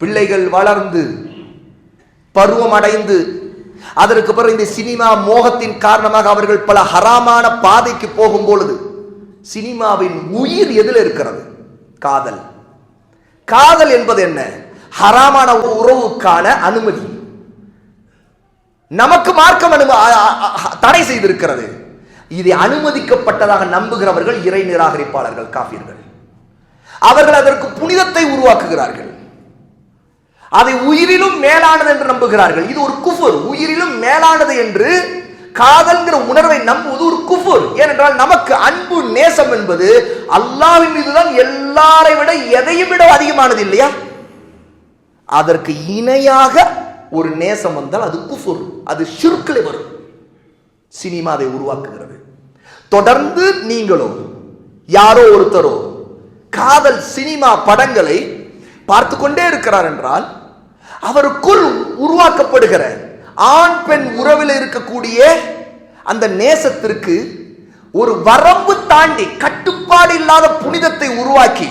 பிள்ளைகள் வளர்ந்து பருவம் அடைந்து அதற்கு பிறகு இந்த சினிமா மோகத்தின் காரணமாக அவர்கள் பல ஹராமான பாதைக்கு போகும் பொழுது சினிமாவின் உயிர் எதில் இருக்கிறது? காதல். காதல் என்பது என்ன? ஹராமான உறவுக்கான அனுமதி. நமக்கு மார்க்கம் அனும தடை செய்திருக்கிறது. இதை அனுமதிக்கப்பட்டதாக நம்புகிறவர்கள் இறை நிராகரிப்பாளர்கள் காபிர்கள் அவர்கள் அதற்கு புனிதத்தை உருவாக்குகிறார்கள். அதை உயிரிலும் மேலானது என்று நம்புகிறார்கள். இது ஒரு குஃபர். உயிரிலும் மேலானது என்று காதல்ங்கிற உணர்வை நம்புவது ஒரு குஃபர். ஏனென்றால் நமக்கு அன்பு நேசம் என்பது அல்லாவின் மீதுதான் எல்லாரை விட எதையும் விட அதிகமானது இல்லையா? அதற்கு இணையாக ஒரு நேசம் வந்தால் அது குஃபுர். அது ஷிர்கில் வரும். சினிமா அதை உருவாக்குகிறது. தொடர்ந்து நீங்களோ யாரோ ஒருத்தரோ காதல் சினிமா படங்களை பார்த்து கொண்டே இருக்கிறார் என்றால் அவருக்குள் உருவாக்கப்படுகிற ஆண் பெண் உறவில் இருக்கக்கூடிய அந்த நேசத்திற்கு ஒரு வரம்பு தாண்டி கட்டுப்பாடு இல்லாத புனிதத்தை உருவாக்கி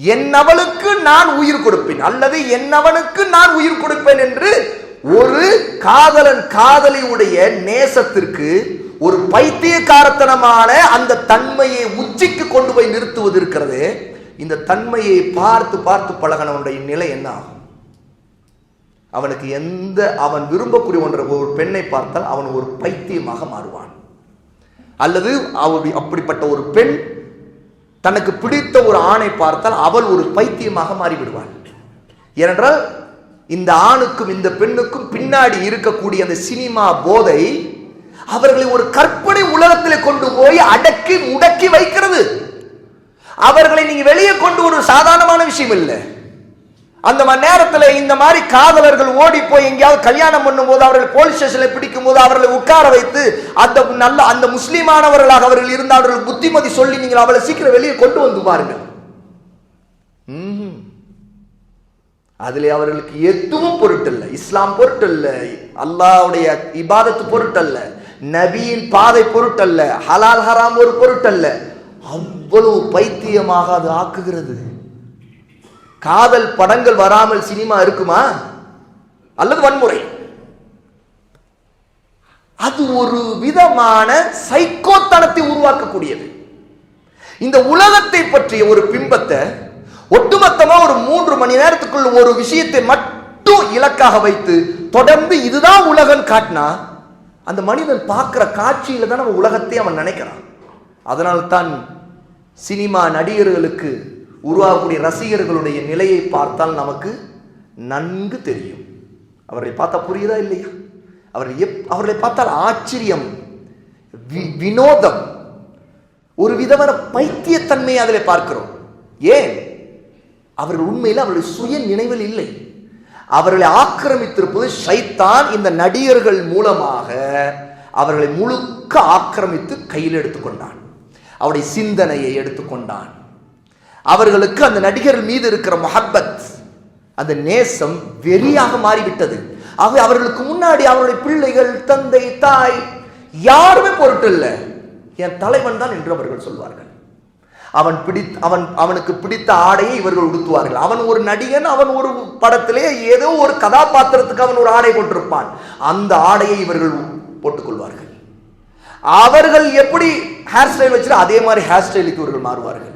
என்னவளுக்கு நான் உயிர் கொடுப்பேன் அல்லது என்னவனுக்கு நான் உயிர் கொடுப்பேன் என்று ஒரு காதலன் காதலியுடைய நேசத்திற்கு ஒரு பைத்தியக்காரத்தனமான அந்த தன்மையை உச்சிக்கு கொண்டு போய் நிறுத்துவது இருக்கிறது. இந்த தன்மையை பார்த்து பார்த்து பழகினவனுடைய நிலை என்ன ஆகும்? அவனுக்கு எந்த அவன் விரும்பக்கூடிய ஒன்ற ஒரு பெண்ணை பார்த்தால் அவன் ஒரு பைத்தியமாக மாறுவான். அல்லது அவள் அப்படிப்பட்ட ஒரு பெண் தனக்கு பிடித்த ஒரு ஆணை பார்த்தால் அவள் ஒரு பைத்தியமாக மாறிவிடுவாள். ஏனென்றால் இந்த ஆணுக்கும் இந்த பெண்ணுக்கும் பின்னாடி இருக்கக்கூடிய அந்த சினிமா போதை அவர்களை ஒரு கற்பனை உலகத்தில் கொண்டு போய் அடக்கி முடக்கி வைக்கிறது. அவர்களை நீங்க வெளியே கொண்டு ஒரு சாதாரணமான விஷயம் இல்லை. அந்த மணி நேரத்தில் இந்த மாதிரி காதலர்கள் ஓடி போய் எங்கேயாவது கல்யாணம் பண்ணும்போது அவர்கள் போலீஸ் ஸ்டேஷனில் பிடிக்கும் போது அவர்களை உட்கார வைத்து அந்த நல்ல அந்த முஸ்லீமானவர்களாக அவர்கள் இருந்த அவர்கள் புத்திமதி சொல்லி நீங்கள் அவளை சீக்கிரம் வெளியே கொண்டு வந்து பாருங்கள். ம்ஹும். அவர்களுக்கு எதுவும் பொருட்டல்ல. இஸ்லாம் பொருட்டல்ல. அல்லாவுடைய இபாதத்து பொருட்டல்ல. நபியின் பாதை பொருட்டல்ல. ஹலால் ஹராம் ஒரு பொருட்டல்ல. அவ்வளவு பைத்தியமாக அது ஆக்குகிறது. காதல் படங்கள் வராமல் சினிமா இருக்குமா? அல்லது வன்முறை? அது ஒரு விதமான சைக்கோத்தனத்தை உருவாக்கக்கூடியது. இந்த உலகத்தை பற்றிய ஒரு பிம்பத்தை ஒட்டுமொத்தமா ஒரு மூன்று மணி நேரத்துக்குள்ள ஒரு விஷயத்தை மட்டும் இலக்காக வைத்து தொடர்ந்து இதுதான் உலகம் காட்டினா அந்த மனிதன் பார்க்குற காட்சியில தான் நம்ம உலகத்தை அவன் நினைக்கிறான். அதனால் தான் சினிமா நடிகர்களுக்கு உருவாகக்கூடிய ரசிகர்களுடைய நிலையை பார்த்தால் நமக்கு நன்கு தெரியும். அவரை பார்த்தா புரியுதா இல்லையா? அவர் எப் அவர்களை பார்த்தால் ஆச்சரியம் வி- வினோதம். ஒரு விதமான பைத்தியத்தன்மையை அதில் பார்க்கிறோம். ஏன்? அவர்கள் உண்மையில் அவருடைய சுய நினைவில் இல்லை. அவர்களை ஆக்கிரமித்திருப்பது சைத்தான் இந்த நடிகர்கள் மூலமாக அவர்களை முழுக்க ஆக்கிரமித்து கையில் எடுத்துக்கொண்டான். அவருடைய சிந்தனையை எடுத்துக்கொண்டான். அவர்களுக்கு அந்த நடிகர்கள் மீது இருக்கிற மொஹப்பத் அந்த நேசம் வெறியாக மாறிவிட்டது. ஆகவே அவர்களுக்கு முன்னாடி அவருடைய பிள்ளைகள் தந்தை தாய் யாருமே பொருட்டு இல்லை. என் தலைவன் தான் என்று அவர்கள் சொல்வார்கள். அவன் பிடி அவன் அவனுக்கு பிடித்த ஆடையை இவர்கள் உடுத்துவார்கள். அவன் ஒரு நடிகன் அவன் ஒரு படத்திலே ஏதோ ஒரு கதாபாத்திரத்துக்கு அவன் ஒரு ஆடை போட்டிருப்பான். அந்த ஆடையை இவர்கள் போட்டுக்கொள்வார்கள். அவர்கள் எப்படி ஹேர் ஸ்டைல் வச்சு அதே மாதிரி ஹேர் ஸ்டைலுக்கு இவர்கள் மாறுவார்கள்.